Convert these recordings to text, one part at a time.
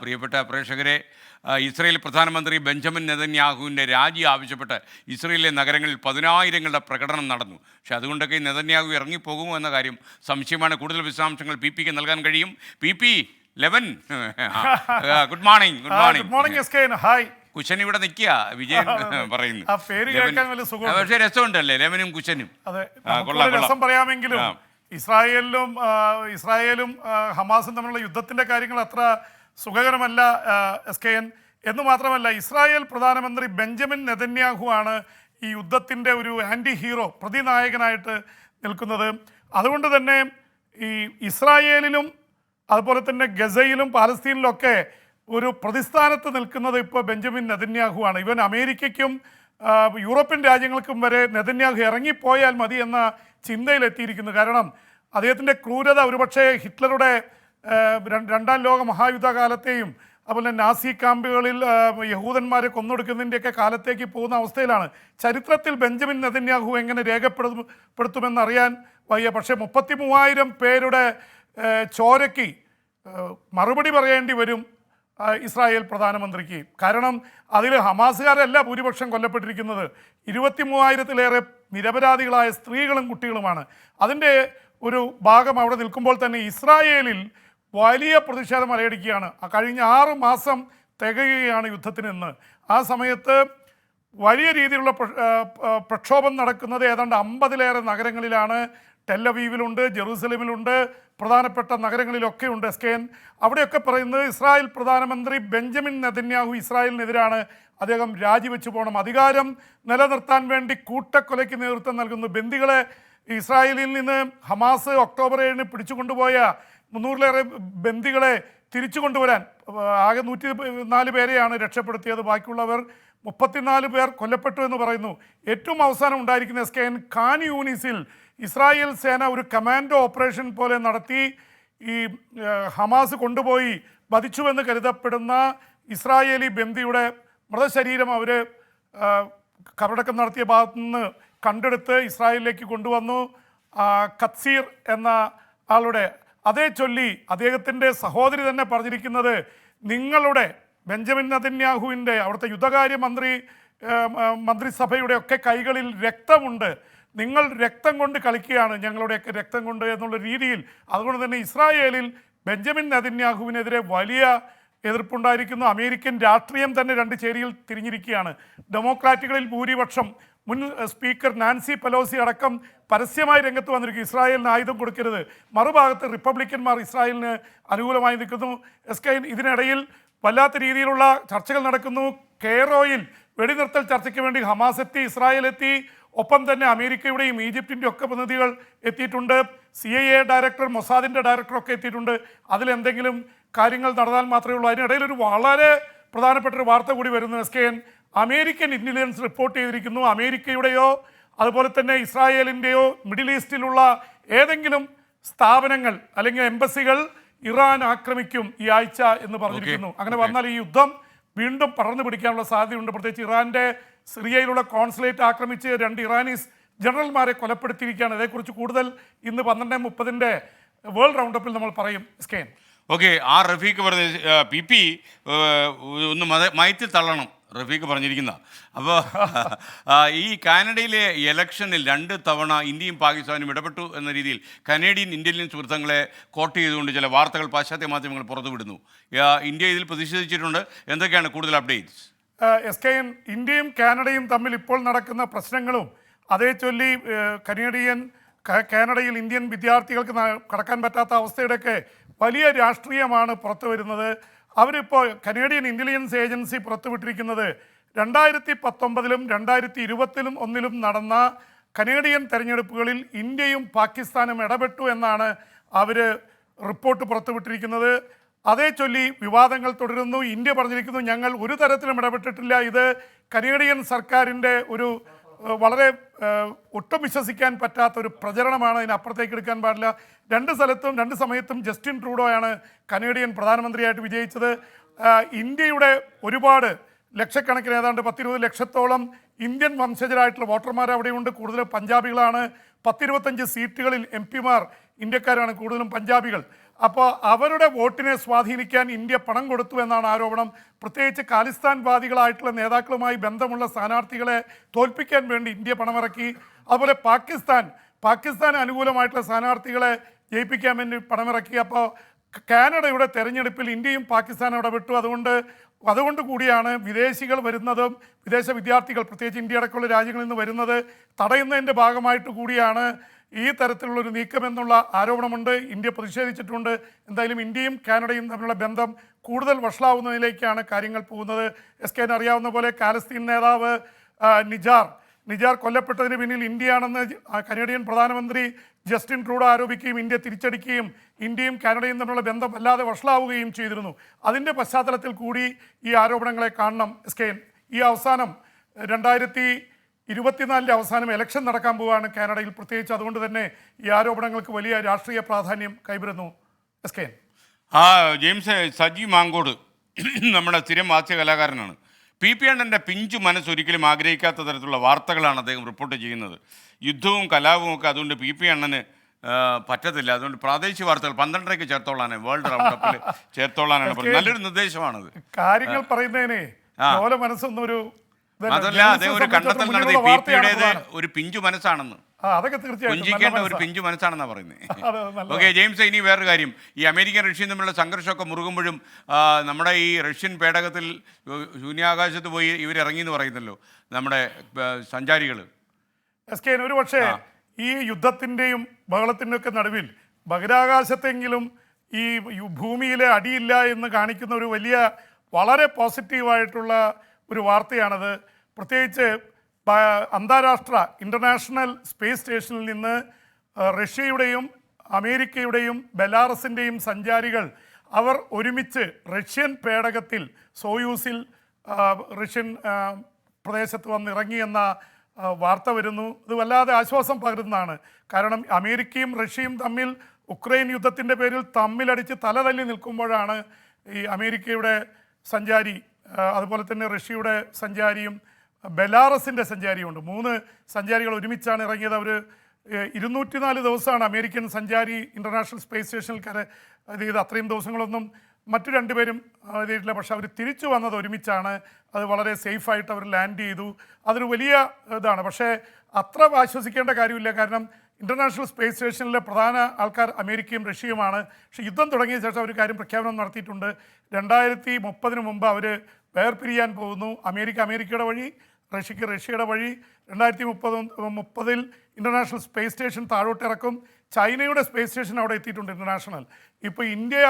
പ്രിയപ്പെട്ട പ്രേക്ഷകരെ ഇസ്രയേൽ പ്രധാനമന്ത്രി ബെഞ്ചമിൻ നെതന്യാഹുവിന്റെ രാജി ആവശ്യപ്പെട്ട് ഇസ്രയേലിലെ നഗരങ്ങളിൽ പതിനായിരങ്ങളുടെ പ്രകടനം നടന്നു. പക്ഷേ അതുകൊണ്ടൊക്കെ നെതന്യാഹു ഇറങ്ങിപ്പോകുമോ എന്ന കാര്യം സംശയമാണ്. കൂടുതൽ വിശദാംശങ്ങൾ പി പിക്ക് നൽകാൻ കഴിയും. P P eleven. Good morning good good morning morning S K hi Kushan ഇവിടെ നിൽക്കുക വിജയൻ പറയുന്നു. പക്ഷേ രസമുണ്ടല്ലേ ലെവനും കുശനും. രസം പറയാമെങ്കിലും. ഇസ്രായേലിലും ഇസ്രായേലും ഹമാസും തമ്മിലുള്ള യുദ്ധത്തിന്റെ കാര്യങ്ങൾ അത്ര സുഖകരമല്ല എസ് കെ എൻ. എന്ന് മാത്രമല്ല ഇസ്രായേൽ പ്രധാനമന്ത്രി ബെഞ്ചമിൻ നെതന്യാഹു ആണ് ഈ യുദ്ധത്തിന്റെ ഒരു ആന്റി ഹീറോ പ്രതിനായകനായിട്ട് നിൽക്കുന്നത്. അതുകൊണ്ട് തന്നെ ഈ ഇസ്രായേലിലും അതുപോലെ തന്നെ ഗസയിലും പാലസ്തീനിലൊക്കെ ഒരു പ്രതിസ്ഥാനത്ത് നിൽക്കുന്നത് ഇപ്പോൾ ബെഞ്ചമിൻ നെതന്യാഹു ആണ്. ഇവൻ അമേരിക്കയ്ക്കും യൂറോപ്യൻ രാജ്യങ്ങൾക്കും വരെ നെതന്യാഹു ഇറങ്ങിപ്പോയാൽ മതി എന്ന ചിന്തയിലെത്തിയിരിക്കുന്നു. കാരണം അദ്ദേഹത്തിന്റെ ക്രൂരത ഒരുപക്ഷെ ഹിറ്റ്ലറുടെ രണ്ടാം ലോക മഹായുദ്ധ കാലത്തെയും അതുപോലെ നാസി ക്യാമ്പുകളിൽ യഹൂദന്മാരെ കൊന്നൊടുക്കുന്നതിന്റെയൊക്കെ കാലത്തേക്ക് പോകുന്ന അവസ്ഥയിലാണ്. ചരിത്രത്തിൽ ബെഞ്ചമിൻ നെതന്യാഹു എങ്ങനെ രേഖപ്പെടുത്തുമെന്നറിയാൻ പെടുത്തുമെന്നറിയാൻ വയ്യ. പക്ഷേ മുപ്പത്തി മൂവായിരം പേരുടെ ചോരയ്ക്ക് മറുപടി പറയേണ്ടി വരും ഇസ്രായേൽ പ്രധാനമന്ത്രിക്ക്. കാരണം അതിൽ ഹമാസുകാരല്ല ഭൂരിപക്ഷം കൊല്ലപ്പെട്ടിരിക്കുന്നത്. ഇരുപത്തി മൂവായിരത്തിലേറെ നിരപരാധികളായ സ്ത്രീകളും കുട്ടികളുമാണ്. അതിന്റെ ഒരു ഭാഗം അവിടെ നിൽക്കുമ്പോൾ തന്നെ ഇസ്രായേലിൽ വലിയ പ്രതിഷേധം അലയടിക്കുകയാണ്. കഴിഞ്ഞ ആറ് മാസം തികയുകയാണ് യുദ്ധത്തിന് ഇന്ന്. ആ സമയത്ത് വലിയ രീതിയിലുള്ള പ്രക്ഷോഭം നടക്കുന്നത് ഏതാണ്ട് അമ്പതിലേറെ നഗരങ്ങളിലാണ്. ടെല്ലവീവിലുണ്ട് ജെറൂസലമിലുണ്ട് പ്രധാനപ്പെട്ട നഗരങ്ങളിലൊക്കെ ഉണ്ട് എസ് കെ എൻ. അവിടെയൊക്കെ പറയുന്നത് ഇസ്രായേൽ പ്രധാനമന്ത്രി ബെഞ്ചമിൻ നെതന്യാഹു ഇസ്രായേലിനെതിരാണ് അദ്ദേഹം രാജിവെച്ചു പോകണം. അധികാരം നിലനിർത്താൻ വേണ്ടി കൂട്ടക്കൊലയ്ക്ക് നേതൃത്വം നൽകുന്നു ബന്ദികളെ ഇസ്രായേലിൽ നിന്ന് ഹമാസ് ഒക്ടോബർ ഏഴിന് പിടിച്ചുകൊണ്ടുപോയ മുന്നൂറിലേറെ ബന്ദികളെ തിരിച്ചു കൊണ്ടുവരാൻ ആകെ നൂറ്റി നാല് പേരെയാണ് രക്ഷപ്പെടുത്തിയത്. ബാക്കിയുള്ളവർ മുപ്പത്തിനാല് പേർ കൊല്ലപ്പെട്ടു എന്ന് പറയുന്നു. ഏറ്റവും അവസാനം ഉണ്ടായിരിക്കുന്ന എസ് കെ എൻ ഖാൻ യൂണിസിൽ ഇസ്രായേൽ സേന ഒരു കമാൻഡോ ഓപ്പറേഷൻ പോലെ നടത്തി ഈ ഹമാസ് കൊണ്ടുപോയി വധിച്ചുവെന്ന് കരുതപ്പെടുന്ന ഇസ്രായേലി ബന്ദിയുടെ മൃതശരീരം അവർ കബറടക്കം നടത്തിയ ഭാഗത്തു നിന്ന് കണ്ടെടുത്ത് ഇസ്രായേലിലേക്ക് കൊണ്ടുവന്നു. കത്സീർ എന്ന ആളുടെ അതേ ചൊല്ലി അദ്ദേഹത്തിന്റെ സഹോദരി തന്നെ പറഞ്ഞിരിക്കുന്നത് നിങ്ങളുടെ ബെഞ്ചമിൻ നതന്യാഹുവിന്റെ അവിടുത്തെ യുദ്ധകാര്യ മന്ത്രി മന്ത്രിസഭയുടെ ഒക്കെ കൈകളിൽ രക്തമുണ്ട്. നിങ്ങൾ രക്തം കൊണ്ട് കളിക്കുകയാണ് ഞങ്ങളുടെയൊക്കെ രക്തം കൊണ്ട് എന്നുള്ള രീതിയിൽ. അതുകൊണ്ട് തന്നെ ഇസ്രായേലിൽ ബെഞ്ചമിൻ നതന്യാഹുവിനെതിരെ വലിയ എതിർപ്പുണ്ടായിരിക്കുന്നു. അമേരിക്കൻ രാഷ്ട്രീയം തന്നെ രണ്ട് ചേരിയിൽ തിരിഞ്ഞിരിക്കുകയാണ്. ഡെമോക്രാറ്റുകളിൽ ഭൂരിപക്ഷം മുൻ സ്പീക്കർ നാൻസി പെലോസി അടക്കം പരസ്യമായി രംഗത്ത് വന്നിരിക്കും ഇസ്രായേലിന് ആയുധം കൊടുക്കരുത്. മറുഭാഗത്ത് റിപ്പബ്ലിക്കന്മാർ ഇസ്രായേലിന് അനുകൂലമായി നിൽക്കുന്നു. എസ് കെ ഇതിനിടയിൽ വല്ലാത്ത രീതിയിലുള്ള ചർച്ചകൾ നടക്കുന്നു. കെയറോയിൽ വെടിനിർത്തൽ ചർച്ചയ്ക്ക് വേണ്ടി ഹമാസ് എത്തി ഇസ്രായേൽ എത്തി. ഒപ്പം തന്നെ അമേരിക്കയുടെയും ഈജിപ്തിന്റെ ഒക്കെ പ്രതിനിധികൾ എത്തിയിട്ടുണ്ട്. സി ഐ എ ഡയറക്ടർ മൊസാദിന്റെ ഡയറക്ടറൊക്കെ എത്തിയിട്ടുണ്ട്. അതിലെന്തെങ്കിലും കാര്യങ്ങൾ നടന്നാൽ മാത്രമേ ഉള്ളൂ. അതിനിടയിൽ ഒരു വളരെ പ്രധാനപ്പെട്ട ഒരു വാർത്ത കൂടി വരുന്നു S K N. American intelligence report ചെയ്തിരിക്കുന്നു. അമേരിക്കയുടെയോ അതുപോലെ തന്നെ ഇസ്രായേലിന്റെയോ മിഡിൽ ഈസ്റ്റിലുള്ള ഏതെങ്കിലും സ്ഥാപനങ്ങൾ അല്ലെങ്കിൽ എംബസികൾ ഇറാൻ ആക്രമിക്കും ഈ ആഴ്ച എന്ന് പറഞ്ഞിരിക്കുന്നു. അങ്ങനെ വന്നാൽ ഈ യുദ്ധം വീണ്ടും പടർന്നു പിടിക്കാനുള്ള സാധ്യതയുണ്ട്. പ്രത്യേകിച്ച് ഇറാന്റെ സിറിയയിലുള്ള കോൺസുലേറ്റ് ആക്രമിച്ച് രണ്ട് ഇറാനീസ് ജനറൽമാരെ കൊലപ്പെടുത്തിയിരിക്കുകയാണ്. അതേക്കുറിച്ച് കൂടുതൽ ഇന്ന് പന്ത്രണ്ട് മുപ്പതിന്റെ വേൾഡ് റൗണ്ടപ്പിൽ നമ്മൾ പറയും. സ്കെയിൻ ഓക്കെ ആ റഫീഖ് പറഞ്ഞ പി പി ഒന്ന് മയത്തിൽ തള്ളണം. റഫീഖ് പറഞ്ഞിരിക്കുന്ന. അപ്പോൾ ഈ കാനഡയിലെ ഇലക്ഷനിൽ രണ്ട് തവണ ഇന്ത്യയും പാകിസ്ഥാനും ഇടപെട്ടു എന്ന രീതിയിൽ കനേഡിയൻ ഇന്റലിജൻസ് വൃത്തങ്ങളെ കോട്ട് ചെയ്തുകൊണ്ട് ചില വാർത്തകൾ പാശ്ചാത്യ മാധ്യമങ്ങൾ പുറത്തുവിടുന്നു. ഇന്ത്യ ഇതിൽ പ്രതിഷേധിച്ചിട്ടുണ്ട്. എന്തൊക്കെയാണ് കൂടുതൽ അപ്ഡേറ്റ്സ്? എസ് കെ എൻ ഇന്ത്യയും കാനഡയും തമ്മിൽ ഇപ്പോൾ നടക്കുന്ന പ്രശ്നങ്ങളും അതേ ചൊല്ലി കനേഡിയൻ കാനഡയിൽ ഇന്ത്യൻ വിദ്യാർത്ഥികൾക്ക് കടക്കാൻ പറ്റാത്ത അവസ്ഥയുടെയൊക്കെ വലിയ രാഷ്ട്രീയമാണ് പുറത്തു വരുന്നത് അവരിപ്പോൾ കനേഡിയൻ ഇന്റലിജൻസ് ഏജൻസി പുറത്തുവിട്ടിരിക്കുന്നത് രണ്ടായിരത്തി പത്തൊമ്പതിലും രണ്ടായിരത്തി ഇരുപത്തിലും ഒന്നിലും നടന്ന കനേഡിയൻ തെരഞ്ഞെടുപ്പുകളിൽ ഇന്ത്യയും പാകിസ്ഥാനും ഇടപെട്ടു എന്നാണ് അവർ റിപ്പോർട്ട് പുറത്തുവിട്ടിരിക്കുന്നത്. അതേ ചൊല്ലി വിവാദങ്ങൾ തുടരുന്നു. ഇന്ത്യ പറഞ്ഞിരിക്കുന്നു ഞങ്ങൾ ഒരു തരത്തിലും ഇടപെട്ടിട്ടില്ല. ഇത് കനേഡിയൻ സർക്കാരിന്റെ ഒരു വളരെ ഒട്ടും വിശ്വസിക്കാൻ പറ്റാത്ത ഒരു പ്രചരണമാണ് അതിനപ്പുറത്തേക്ക് എടുക്കാൻ പാടില്ല. രണ്ട് സ്ഥലത്തും രണ്ട് സമയത്തും ജസ്റ്റിൻ ട്രൂഡോയാണ് കനേഡിയൻ പ്രധാനമന്ത്രിയായിട്ട് വിജയിച്ചത്. ഇന്ത്യയുടെ ഒരുപാട് ലക്ഷക്കണക്കിന് ഏതാണ്ട് പത്തിരുപത് ലക്ഷത്തോളം ഇന്ത്യൻ വംശജരായിട്ടുള്ള വോട്ടർമാർ അവിടെയുണ്ട്. കൂടുതലും പഞ്ചാബികളാണ്. പത്തിരുപത്തഞ്ച് സീറ്റുകളിൽ എം പിമാർ ഇന്ത്യക്കാരാണ്. കൂടുതലും പഞ്ചാബികൾ. അപ്പോൾ അവരുടെ വോട്ടിനെ സ്വാധീനിക്കാൻ ഇന്ത്യ പണം കൊടുത്തു എന്നാണ് ആരോപണം. പ്രത്യേകിച്ച് ഖാലിസ്ഥാൻവാദികളായിട്ടുള്ള നേതാക്കളുമായി ബന്ധമുള്ള സ്ഥാനാർത്ഥികളെ തോൽപ്പിക്കാൻ വേണ്ടി ഇന്ത്യ പണമിറക്കി. അതുപോലെ പാകിസ്ഥാൻ പാകിസ്ഥാൻ അനുകൂലമായിട്ടുള്ള സ്ഥാനാർത്ഥികളെ ജയിപ്പിക്കാൻ വേണ്ടി പണമിറക്കി. അപ്പോൾ കാനഡയുടെ തെരഞ്ഞെടുപ്പിൽ ഇന്ത്യയും പാകിസ്ഥാനും ഇടപെട്ടു. അതുകൊണ്ട് അതുകൊണ്ട് കൂടിയാണ് വിദേശികൾ വരുന്നതും വിദേശ വിദ്യാർത്ഥികൾ പ്രത്യേകിച്ച് ഇന്ത്യ അടക്കമുള്ള രാജ്യങ്ങളിൽ നിന്ന് വരുന്നത് തടയുന്നതിന്റെ ഭാഗമായിട്ട് കൂടിയാണ് ഈ തരത്തിലുള്ളൊരു നീക്കമെന്നുള്ള ആരോപണമുണ്ട്. ഇന്ത്യ പ്രതിഷേധിച്ചിട്ടുണ്ട്. എന്തായാലും ഇന്ത്യയും കാനഡയും തമ്മിലുള്ള ബന്ധം കൂടുതൽ വഷളാവുന്നതിലേക്കാണ് കാര്യങ്ങൾ പോകുന്നത്. എസ് കെന് അറിയാവുന്ന പോലെ കാലസ്തീൻ നേതാവ് നിജാർ നിജാർ കൊല്ലപ്പെട്ടതിന് പിന്നിൽ ഇന്ത്യയാണെന്ന് കനേഡിയൻ പ്രധാനമന്ത്രി ജസ്റ്റിൻ ട്രൂഡോ ആരോപിക്കുകയും ഇന്ത്യ തിരിച്ചടിക്കുകയും ഇന്ത്യയും കാനഡയും തമ്മിലുള്ള ബന്ധം വല്ലാതെ വഷളാവുകയും ചെയ്തിരുന്നു. അതിന്റെ പശ്ചാത്തലത്തിൽ കൂടി ഈ ആരോപണങ്ങളെ കാണണം. കെ ഈ അവസാനം രണ്ടായിരത്തി ഇരുപത്തിനാലിന്റെ അവസാനം ഇലക്ഷൻ നടക്കാൻ പോവുകയാണ് കാനഡയിൽ. പ്രത്യേകിച്ച് അതുകൊണ്ട് തന്നെ ഈ ആരോപണങ്ങൾക്ക് വലിയ രാഷ്ട്രീയ പ്രാധാന്യം കൈവരുന്നു. S K. ആ ജെയിംസ് സജി മാങ്കോട് നമ്മുടെ സ്ഥിരം ഹാസ്യ കലാകാരനാണ്. പി പി അണ്ണന്റെ പിഞ്ചു മനസ്സൊരിക്കലും ആഗ്രഹിക്കാത്ത തരത്തിലുള്ള വാർത്തകളാണ് അദ്ദേഹം റിപ്പോർട്ട് ചെയ്യുന്നത്. യുദ്ധവും കലാപവും ഒക്കെ അതുകൊണ്ട് പി പി അണ്ണന് പറ്റത്തില്ല. അതുകൊണ്ട് പ്രാദേശിക വാർത്തകൾ പന്ത്രണ്ടരയ്ക്ക് ചേർത്തോളാണ് വേൾഡ് റൗണ്ട് അപ്പിൽ ചേർത്തോളാനാണ് പറഞ്ഞത്. നല്ലൊരു നിർദ്ദേശമാണത്. കാര്യങ്ങൾ പറയുന്നതിനെ മനസ്സൊന്നും മനസ്സൊന്നൊരു അതല്ല അദ്ദേഹം ഒരു കണ്ടെത്തൽ നടത്തി. പി പിയുടേത് ഒരു പിഞ്ചു മനസ്സാണെന്ന്. അതൊക്കെ തീർച്ചയായിട്ടും ഒരു. പിഞ്ചു മനസ്സാണെന്നാണ് പറയുന്നത്. ഓക്കെ ജെയിംസ് ഇനി വേറൊരു കാര്യം ഈ അമേരിക്കൻ റഷ്യയും തമ്മിലുള്ള സംഘർഷമൊക്കെ മുറുകുമ്പോഴും നമ്മുടെ ഈ റഷ്യൻ പേടകത്തിൽ ശൂന്യാകാശത്ത് പോയി ഇവരിറങ്ങി എന്ന് പറയുന്നല്ലോ നമ്മുടെ സഞ്ചാരികൾ എസ് കെ ഒരു പക്ഷേ ഈ യുദ്ധത്തിന്റെയും ബഹളത്തിന്റെ ഒക്കെ നടുവിൽ ബഹിരാകാശത്തെങ്കിലും ഈ ഭൂമിയിലെ അടിയില്ല എന്ന് കാണിക്കുന്ന ഒരു വലിയ വളരെ പോസിറ്റീവായിട്ടുള്ള ഒരു വാർത്തയാണത് പ്രത്യേകിച്ച് അന്താരാഷ്ട്ര ഇന്റർനാഷണൽ സ്പേസ് സ്റ്റേഷനിൽ നിന്ന് റഷ്യയുടെയും അമേരിക്കയുടെയും ബെലാറസിന്റെയും സഞ്ചാരികൾ അവർ ഒരുമിച്ച് റഷ്യൻ പേടകത്തിൽ സോയൂസിൽ റഷ്യൻ പ്രദേശത്ത് വന്നിറങ്ങിയെന്ന വാർത്ത വരുന്നു. ഇത് വല്ലാതെ ആശ്വാസം പകരുന്നതാണ്. കാരണം അമേരിക്കയും റഷ്യയും തമ്മിൽ ഉക്രൈൻ യുദ്ധത്തിന്റെ പേരിൽ തമ്മിലടിച്ച് തലതല്ലി നിൽക്കുമ്പോഴാണ് ഈ അമേരിക്കയുടെ സഞ്ചാരി അതുപോലെ തന്നെ റഷ്യയുടെ സഞ്ചാരിയും ബെലാറസിന്റെ സഞ്ചാരിയുണ്ട്. മൂന്ന് സഞ്ചാരികൾ ഒരുമിച്ചാണ് ഇറങ്ങിയത്. അവർ ഇരുന്നൂറ്റി നാല് ദിവസമാണ് അമേരിക്കൻ സഞ്ചാരി ഇന്റർനാഷണൽ സ്പേസ് സ്റ്റേഷനിൽ കര ഇത് അത്രയും ദിവസങ്ങളൊന്നും മറ്റു രണ്ടുപേരും ചെയ്തിട്ടില്ല പക്ഷെ അവർ തിരിച്ചു വന്നത് ഒരുമിച്ചാണ്. അത് വളരെ സേഫായിട്ട് അവർ ലാൻഡ് ചെയ്തു. അതൊരു വലിയ ഇതാണ്. പക്ഷേ അത്ര ആശ്വസിക്കേണ്ട കാര്യമില്ല. കാരണം ഇന്റർനാഷണൽ സ്പേസ് സ്റ്റേഷനിലെ പ്രധാന ആൾക്കാർ അമേരിക്കയും റഷ്യയുമാണ്. പക്ഷേ യുദ്ധം തുടങ്ങിയ ശേഷം അവർ കാര്യം പ്രഖ്യാപനം നടത്തിയിട്ടുണ്ട്. രണ്ടായിരത്തി മുപ്പതിന് മുമ്പ് അവർ വേർപിരിയാൻ പോകുന്നു. അമേരിക്ക അമേരിക്കയുടെ വഴി റഷ്യക്ക് റഷ്യയുടെ വഴി. രണ്ടായിരത്തി മുപ്പത് മുപ്പതിൽ ഇന്റർനാഷണൽ സ്പേസ് സ്റ്റേഷൻ താഴോട്ടിറക്കും ചൈനയുടെ സ്പേസ് സ്റ്റേഷൻ അവിടെ എത്തിയിട്ടുണ്ട് ഇന്റർനാഷണൽ ഇപ്പോൾ ഇന്ത്യ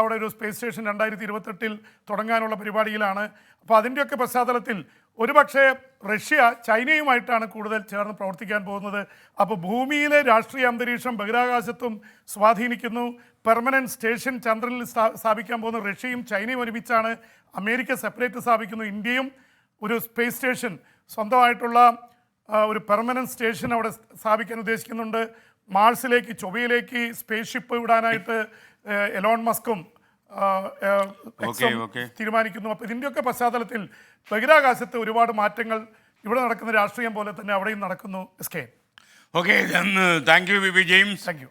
അവിടെ ഒരു സ്പേസ് സ്റ്റേഷൻ രണ്ടായിരത്തി ഇരുപത്തെട്ടിൽ തുടങ്ങാനുള്ള പരിപാടിയിലാണ്. അപ്പോൾ അതിന്റെയൊക്കെ പശ്ചാത്തലത്തിൽ ഒരുപക്ഷെ റഷ്യ ചൈനയുമായിട്ടാണ് കൂടുതൽ ചേർന്ന് പ്രവർത്തിക്കാൻ പോകുന്നത്. അപ്പോൾ ഭൂമിയിലെ രാഷ്ട്രീയ അന്തരീക്ഷം ബഹിരാകാശത്തും സ്വാധീനിക്കുന്നു. പെർമനന്റ് സ്റ്റേഷൻ ചന്ദ്രനിൽ സ്ഥാപിക്കാൻ പോകുന്ന റഷ്യയും ചൈനയും ഒരുമിച്ചാണ് അമേരിക്ക സെപ്പറേറ്റ് സ്ഥാപിക്കുന്നു. ഇന്ത്യയും ഒരു സ്പേസ് സ്റ്റേഷൻ സ്വന്തമായിട്ടുള്ള ഒരു പെർമനന്റ് സ്റ്റേഷൻ അവിടെ സ്ഥാപിക്കാൻ ഉദ്ദേശിക്കുന്നുണ്ട്. മാർസിലേക്ക് ചൊവ്വയിലേക്ക് സ്പേസ് ഷിപ്പ് വിടാനായിട്ട് എലോൺ മസ്കും. തീരുമാനിക്കുന്നു. അപ്പോൾ ഇതിന്റെയൊക്കെ പശ്ചാത്തലത്തിൽ ബഹിരാകാശത്ത് ഒരുപാട് മാറ്റങ്ങൾ ഇവിടെ നടക്കുന്ന രാഷ്ട്രീയം പോലെ തന്നെ അവിടെയും നടക്കുന്നു. S K okay thank you V V James thank you